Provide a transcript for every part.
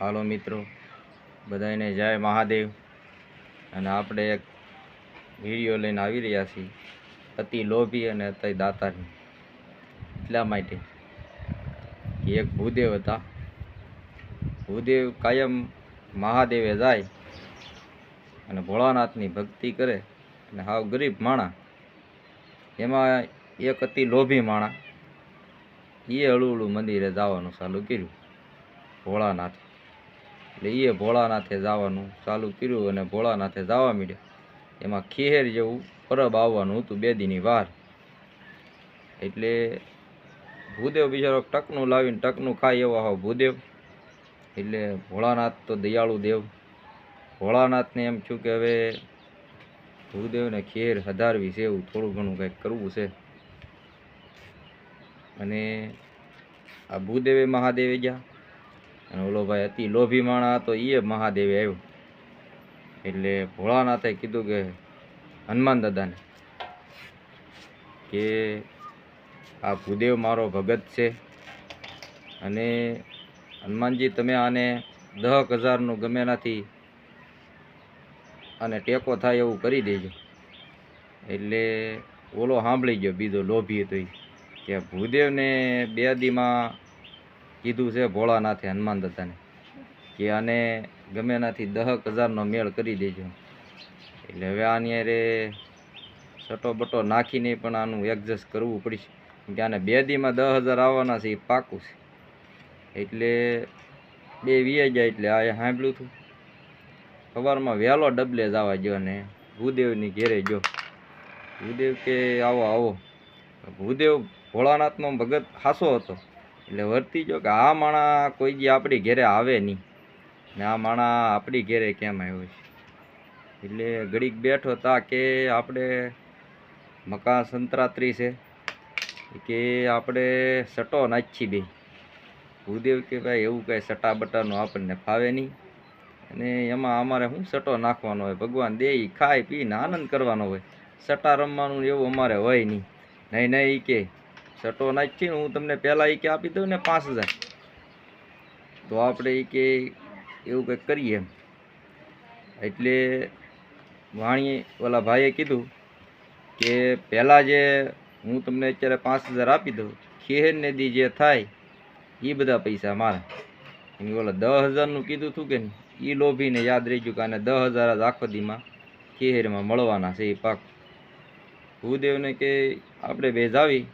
હાલો મિત્રો બધાને જય મહાદેવ. અને આપણે એક વીડિયો લઈને આવી રહ્યા છીએ, અતિ લોભી અને અતિ દાતારની એટલા માટે એક ભૂદેવ હતા. ભૂદેવ કાયમ મહાદેવે જાય અને ભોળાનાથની ભક્તિ કરે અને હાવ ગરીબ માણા એમાં એક અતિ લોભી માણા એ હળું હળું મંદિરે જવાનું ચાલુ કર્યું, ભોળાનાથ. એટલે એ ભોળાનાથે જવાનું ચાલુ કર્યું અને ભોળાનાથે જવા માંડ્યા. એમાં ખીહેર જેવું પરબ આવવાનું હતું બે દીની વાર. એટલે ભૂદેવ બિચારો ટકનું લાવીને ટકનું ખાય એવો હાવ ભૂદેવ. એટલે ભોળાનાથ તો દયાળુ દેવ. ભોળાનાથને એમ છું કે હવે ભૂદેવને ખેર હધારવી છે એવું થોડું ઘણું કંઈક કરવું છે. અને આ ભૂદેવે મહાદેવે ગયા. અને ઓલો ભાઈ અતિ લોભી માણા હતો એ મહાદેવે આવ્યો. એટલે ભોળાનાથે કીધું કે હનુમાન દાદાને કે આ ભૂદેવ મારો ભગત છે અને હનુમાનજી, તમે આને દહક હજારનું ગમે નથી અને ટેકો થાય એવું કરી દેજો. એટલે ઓલો સાંભળી ગયો, બીજો લોભી હતો એ કે ભૂદેવને બે દીમાં કીધું છે ભોળાનાથે હનુમાન દાદાને કે આને ગમે એનાથી દહક હજારનો મેળ કરી દેજો. એટલે હવે આની અરે સટો બટો નાખીને પણ આનું એડજસ્ટ કરવું પડશે. કે આને બે દીમાં દસ હજાર આવવાના છે, એ પાકું છે. એટલે બે વીએ જાય એટલે આ સાંભળ્યું હતું સવારમાં વહેલો ડબલે જવા જો ને, ભૂદેવની ઘેરે જો ભૂદેવ કે આવો આવો. ભૂદેવ ભોળાનાથનો ભગત હાસો હતો. એટલે વર્તી જો કે આ માણા કોઈ જે આપણી ઘેરે આવે નહીં. ને આ માણા આપણી ઘેરે કેમ આવ્યો છે? એટલે ઘડીક બેઠો તા કે આપણે મકા સંતરાત્રી છે, કે આપણે સટો નાચી બે. ગુરુદેવ કે ભાઈ એવું કાંઈ સટા બટાનું આપણને ફાવે નહીં. અને એમાં અમારે શું સટો નાખવાનો હોય? ભગવાન દે ખાય, પીને આનંદ કરવાનો હોય. સટા રમવાનું એવું અમારે હોય નહીં. નહીં નહીં કે સટો નાખી હું તમને પહેલાં એ કે આપી દઉં ને પાંચ હજાર. તો આપણે એ કે એવું કંઈક કરીએ એટલે વાણીએ ઓલા ભાઈએ કીધું કે પહેલાં જે હું તમને અત્યારે પાંચ હજાર આપી દઉં ખેરને દી જે થાય એ બધા પૈસા મારા. એમ ઓલા દસ હજારનું કીધું હતું કે નહીં એ લોભીને યાદ રહી ગયું કે આને દસ હજાર જ આખો દીમાં ખેરમાં મળવાના છે એ પાક. ભૂદેવને કે આપણે બે જાવી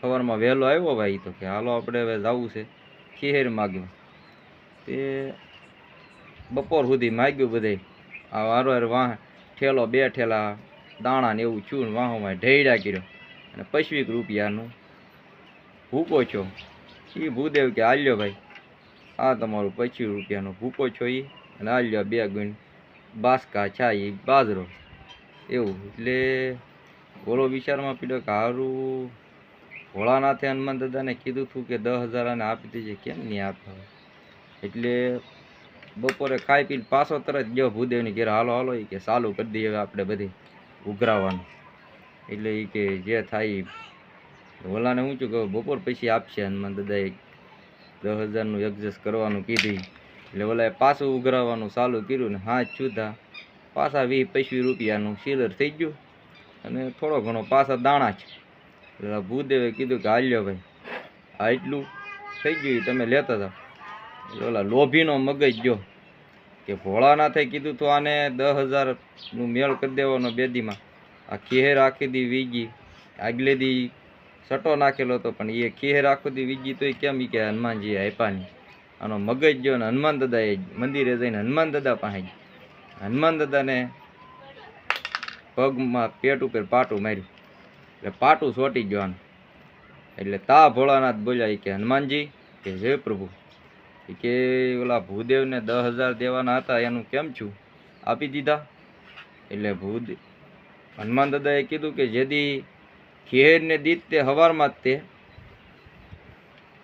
સવારમાં વહેલો આવ્યો ભાઈ તો કે હાલો આપણે હવે જવું છે ખીહેર માગ્યું. તે બપોર સુધી માગ્યું બધે. આ વારોવાર વાહ, ઠેલો બે ઠેલા દાણા ને એવું છું ને વાહોમાં ઢેડા કર્યો. અને પચવીસ રૂપિયાનું ભૂકો છો. એ ભૂદેવ કે હાલ્યો ભાઈ, આ તમારું પચીસ રૂપિયાનો ભૂકો છો એ અને આલ્યો બે ગુણ બાસકા એ બાજરો. એવું, એટલે બોલો વિચારમાં પીડ્યો કે હારું ભોળાનાથે હનુમાન દાદાને કીધું હતું કે દસ હજાર આને આપી દેજે, કેમ નહીં આપતા એટલે બપોરે ખાઈ પીને પાછો તરત ગયો ભૂદેવની ઘેર, હાલો હાલો એ કે, ચાલુ કરી દઈએ આપણે બધી ઉઘરાવાનું. એટલે એ કે, જે થાય ઈ. ઓલાને હું છું કે બપોર પછી આપશે હનુમાન દાદાએ દસ હજારનું એડજસ્ટ કરવાનું કીધું. એટલે ઓલાએ પાછું ઉઘરાવવાનું ચાલુ કર્યું ને હાથ છૂતા પાછા વીસ પચીસ રૂપિયાનું સીલર થઈ ગયું. અને થોડો ઘણો પાછા દાણા છે. એટલે ભૂદેવે કીધું કે હાલ્યો ભાઈ. આ એટલું થઈ ગયું તમે લેતા હતા એટલે ઓલા લોભીનો મગજ ગયો. કે ભોળાનાથે કીધું તો આને દસ હજારનું મેળ કરી દેવાનો બેદીમાં. આ ખીહેર આખી દી વીગી. આગલે દી સટો નાખેલો હતો, પણ એ ખીહેર આખું દી વીગી તો એ કેમ કે હનુમાનજીએ આપ્યા નહીં. આનો મગજ ગયો ને હનુમાન દાદાએ મંદિરે જઈને હનુમાન દાદા પાસે હનુમાન દાદાને પગમાં પેટ ઉપર પાટું માર્યું. એટલે પાટું સોટી જવાનું એટલે તા ભોળાનાથ બોલ્યા કે, હનુમાનજી, કે જય પ્રભુ? કે ઓલા ભૂદેવને દસ હજાર દેવાના હતા, એનું કેમ છું? આપી દીધા. એટલે ભૂદ, હનુમાન દાદાએ કીધું કે, જેદી ખેરને દીત તે હવારમાં જ તે.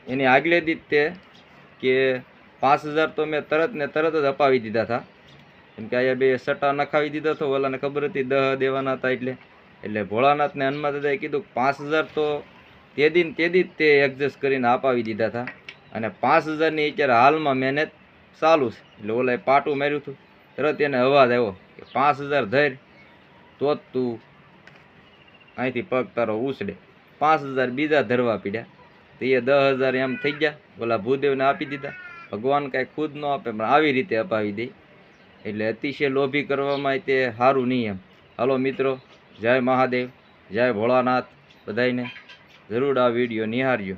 એની આગલે દીત તે કે પાંચ હજાર તો મેં તરત ને તરત જ અપાવી દીધા હતા કેમ કે, અહીંયા બે સટ્ટા નખાવી દીધા તો, ઓલાને ખબર હતી દહ દેવાના હતા એટલે. એટલે ભોળાનાથને હનુમાન દાદાએ કીધું પાંચ હજાર તો તે દિન તે દી તે એડજસ્ટ કરીને અપાવી દીધા હતા. અને પાંચ હજારની અત્યારે હાલમાં મહેનત ચાલુ છે. એટલે ઓલાએ પાટું માર્યું હતું. તરત એને અવાજ આવ્યો કે પાંચ હજાર ધર. તો જ તું અહીંથી પગ તારો ઉછળે. પાંચ હજાર બીજા ધરવા પીડ્યા. તો એ દસ હજાર એમ થઈ ગયા. ઓલા ભૂદેવને આપી દીધા. ભગવાન કાંઈ ખુદ ન આપે, પણ આવી રીતે અપાવી દે. એટલે અતિશય લોભી કરવામાં તે સારું નહીં એમ. હાલો મિત્રો જય મહાદેવ જય ભોળાનાથ બધાયને. જરૂર આ વીડિયો નિહાળજો.